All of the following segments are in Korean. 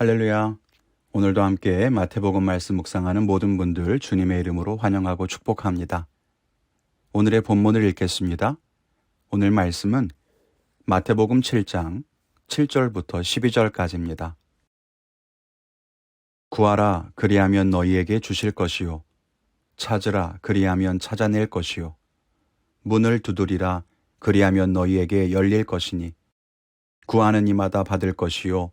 할렐루야. 오늘도 함께 마태복음 말씀 묵상하는 모든 분들 주님의 이름으로 환영하고 축복합니다. 오늘의 본문을 읽겠습니다. 오늘 말씀은 마태복음 7장 7절부터 12절까지입니다. 구하라 그리하면 너희에게 주실 것이요 찾으라 그리하면 찾아낼 것이요 문을 두드리라 그리하면 너희에게 열릴 것이니 구하는 이마다 받을 것이요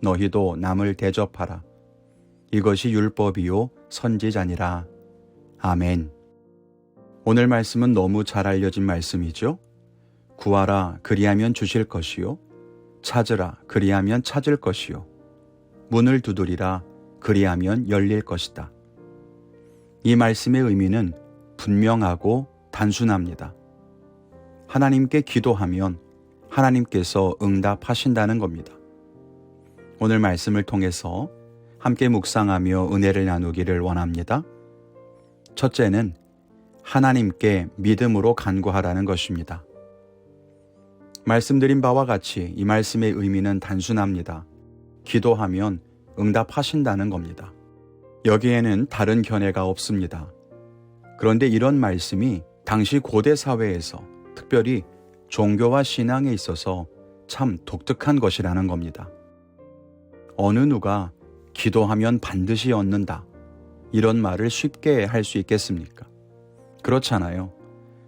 너희도 남을 대접하라. 이것이 율법이요 선지자니라. 아멘. 오늘 말씀은 너무 잘 알려진 말씀이죠. 구하라 그리하면 주실 것이요 찾으라 그리하면 찾을 것이요 문을 두드리라 그리하면 열릴 것이다. 이 말씀의 의미는 분명하고 단순합니다. 하나님께 기도하면 하나님께서 응답하신다는 겁니다. 오늘 말씀을 통해서 함께 묵상하며 은혜를 나누기를 원합니다. 첫째는 하나님께 믿음으로 간구하라는 것입니다. 말씀드린 바와 같이 이 말씀의 의미는 단순합니다. 기도하면 응답하신다는 겁니다. 여기에는 다른 견해가 없습니다. 그런데 이런 말씀이 당시 고대 사회에서 특별히 종교와 신앙에 있어서 참 독특한 것이라는 겁니다. 어느 누가 기도하면 반드시 얻는다. 이런 말을 쉽게 할 수 있겠습니까? 그렇잖아요.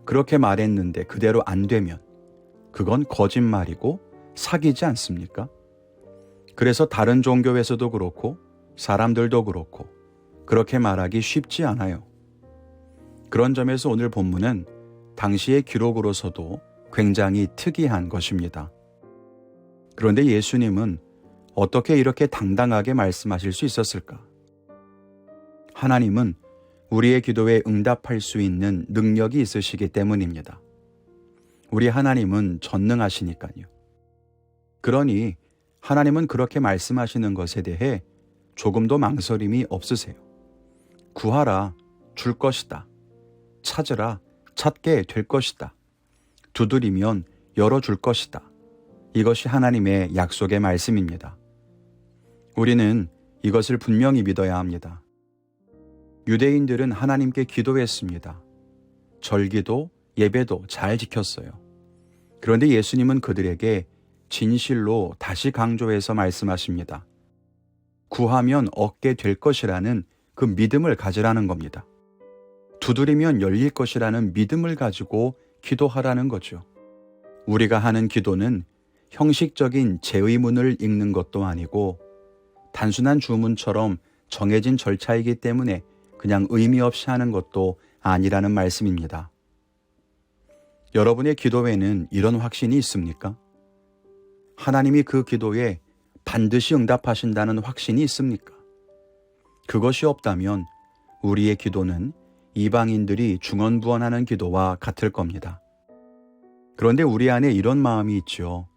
그렇게 말했는데 그대로 안 되면 그건 거짓말이고 사기지 않습니까? 그래서 다른 종교에서도 그렇고 사람들도 그렇고 그렇게 말하기 쉽지 않아요. 그런 점에서 오늘 본문은 당시의 기록으로서도 굉장히 특이한 것입니다. 그런데 예수님은 어떻게 이렇게 당당하게 말씀하실 수 있었을까? 하나님은 우리의 기도에 응답할 수 있는 능력이 있으시기 때문입니다. 우리 하나님은 전능하시니까요. 그러니 하나님은 그렇게 말씀하시는 것에 대해 조금도 망설임이 없으세요. 구하라, 줄 것이다. 찾으라, 찾게 될 것이다. 두드리면 열어줄 것이다. 이것이 하나님의 약속의 말씀입니다. 우리는 이것을 분명히 믿어야 합니다. 유대인들은 하나님께 기도했습니다. 절기도 예배도 잘 지켰어요. 그런데 예수님은 그들에게 진실로 다시 강조해서 말씀하십니다. 구하면 얻게 될 것이라는 그 믿음을 가지라는 겁니다. 두드리면 열릴 것이라는 믿음을 가지고 기도하라는 거죠. 우리가 하는 기도는 형식적인 제 의문을 읽는 것도 아니고 단순한 주문처럼 정해진 절차이기 때문에 그냥 의미 없이 하는 것도 아니라는 말씀입니다. 여러분의 기도에는 이런 확신이 있습니까? 하나님이 그 기도에 반드시 응답하신다는 확신이 있습니까? 그것이 없다면 우리의 기도는 이방인들이 중언부언하는 기도와 같을 겁니다. 그런데 우리 안에 이런 마음이 있죠.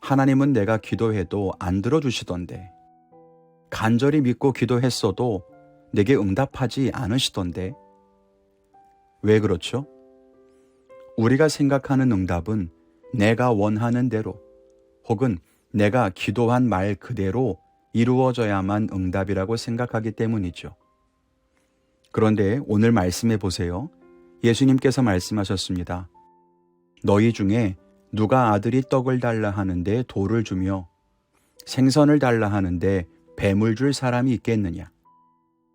하나님은 내가 기도해도 안 들어주시던데. 간절히 믿고 기도했어도 내게 응답하지 않으시던데. 왜 그렇죠? 우리가 생각하는 응답은 내가 원하는 대로 혹은 내가 기도한 말 그대로 이루어져야만 응답이라고 생각하기 때문이죠. 그런데 오늘 말씀해 보세요. 예수님께서 말씀하셨습니다. 너희 중에 누가 아들이 떡을 달라 하는데 돌을 주며 생선을 달라 하는데 뱀을 줄 사람이 있겠느냐?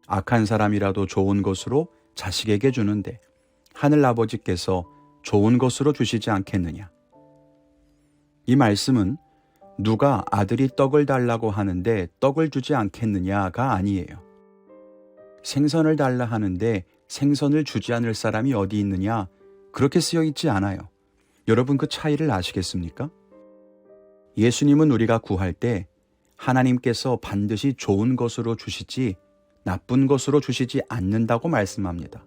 악한 사람이라도 좋은 것으로 자식에게 주는데 하늘 아버지께서 좋은 것으로 주시지 않겠느냐? 이 말씀은 누가 아들이 떡을 달라고 하는데 떡을 주지 않겠느냐가 아니에요. 생선을 달라 하는데 생선을 주지 않을 사람이 어디 있느냐? 그렇게 쓰여 있지 않아요. 여러분 그 차이를 아시겠습니까? 예수님은 우리가 구할 때 하나님께서 반드시 좋은 것으로 주시지 나쁜 것으로 주시지 않는다고 말씀합니다.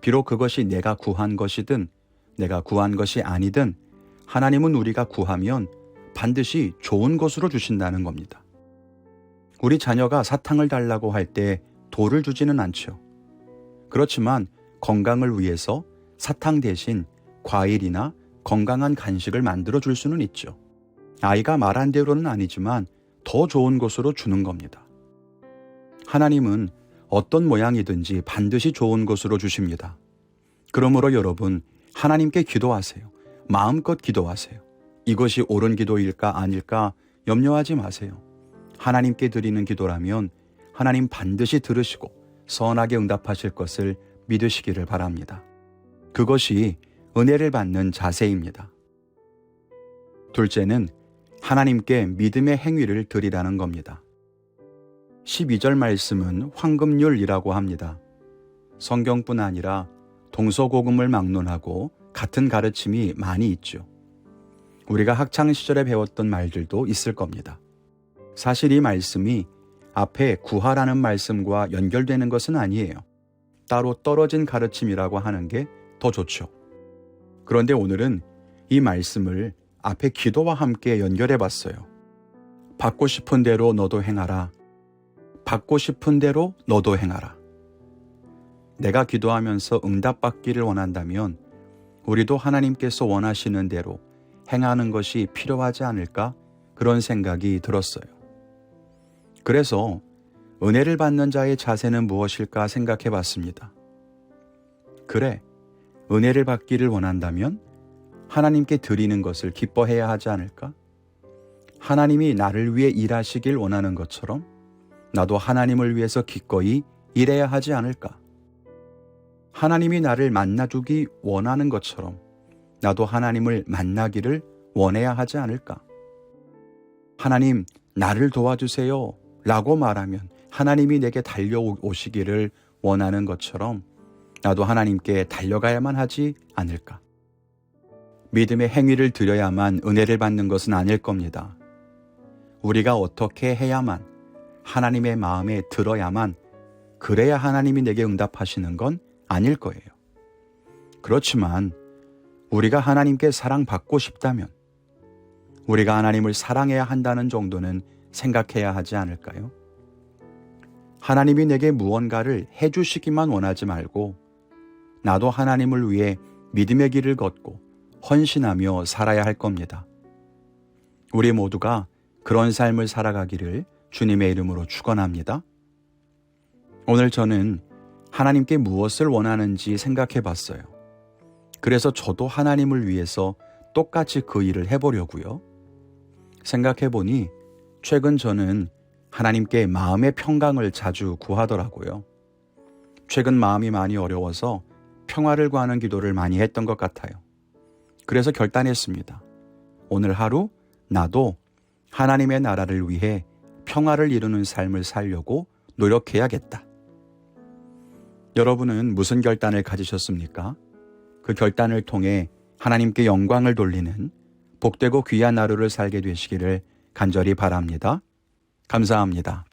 비록 그것이 내가 구한 것이든 내가 구한 것이 아니든 하나님은 우리가 구하면 반드시 좋은 것으로 주신다는 겁니다. 우리 자녀가 사탕을 달라고 할 때 돌을 주지는 않죠. 그렇지만 건강을 위해서 사탕 대신 과일이나 건강한 간식을 만들어 줄 수는 있죠. 아이가 말한 대로는 아니지만 더 좋은 것으로 주는 겁니다. 하나님은 어떤 모양이든지 반드시 좋은 것으로 주십니다. 그러므로 여러분, 하나님께 기도하세요. 마음껏 기도하세요. 이것이 옳은 기도일까 아닐까 염려하지 마세요. 하나님께 드리는 기도라면 하나님 반드시 들으시고 선하게 응답하실 것을 믿으시기를 바랍니다. 그것이 은혜를 받는 자세입니다. 둘째는 하나님께 믿음의 행위를 드리라는 겁니다. 12절 말씀은 황금률이라고 합니다. 성경뿐 아니라 동서고금을 막론하고 같은 가르침이 많이 있죠. 우리가 학창 시절에 배웠던 말들도 있을 겁니다. 사실 이 말씀이 앞에 구하라는 말씀과 연결되는 것은 아니에요. 따로 떨어진 가르침이라고 하는 게 더 좋죠. 그런데 오늘은 이 말씀을 앞에 기도와 함께 연결해 봤어요. 받고 싶은 대로 너도 행하라. 받고 싶은 대로 너도 행하라. 내가 기도하면서 응답받기를 원한다면 우리도 하나님께서 원하시는 대로 행하는 것이 필요하지 않을까 그런 생각이 들었어요. 그래서 은혜를 받는 자의 자세는 무엇일까 생각해 봤습니다. 그래, 은혜를 받기를 원한다면 하나님께 드리는 것을 기뻐해야 하지 않을까? 하나님이 나를 위해 일하시길 원하는 것처럼 나도 하나님을 위해서 기꺼이 일해야 하지 않을까? 하나님이 나를 만나주기 원하는 것처럼 나도 하나님을 만나기를 원해야 하지 않을까? 하나님, 나를 도와주세요. 라고 말하면 하나님이 내게 달려오시기를 원하는 것처럼 나도 하나님께 달려가야만 하지 않을까? 믿음의 행위를 드려야만 은혜를 받는 것은 아닐 겁니다. 우리가 어떻게 해야만 하나님의 마음에 들어야만 그래야 하나님이 내게 응답하시는 건 아닐 거예요. 그렇지만 우리가 하나님께 사랑받고 싶다면 우리가 하나님을 사랑해야 한다는 정도는 생각해야 하지 않을까요? 하나님이 내게 무언가를 해주시기만 원하지 말고 나도 하나님을 위해 믿음의 길을 걷고 헌신하며 살아야 할 겁니다. 우리 모두가 그런 삶을 살아가기를 주님의 이름으로 축원합니다. 오늘 저는 하나님께 무엇을 원하는지 생각해 봤어요. 그래서 저도 하나님을 위해서 똑같이 그 일을 해보려고요. 생각해 보니 최근 저는 하나님께 마음의 평강을 자주 구하더라고요. 최근 마음이 많이 어려워서 평화를 구하는 기도를 많이 했던 것 같아요. 그래서 결단했습니다. 오늘 하루 나도 하나님의 나라를 위해 평화를 이루는 삶을 살려고 노력해야겠다. 여러분은 무슨 결단을 가지셨습니까? 그 결단을 통해 하나님께 영광을 돌리는 복되고 귀한 하루를 살게 되시기를 간절히 바랍니다. 감사합니다.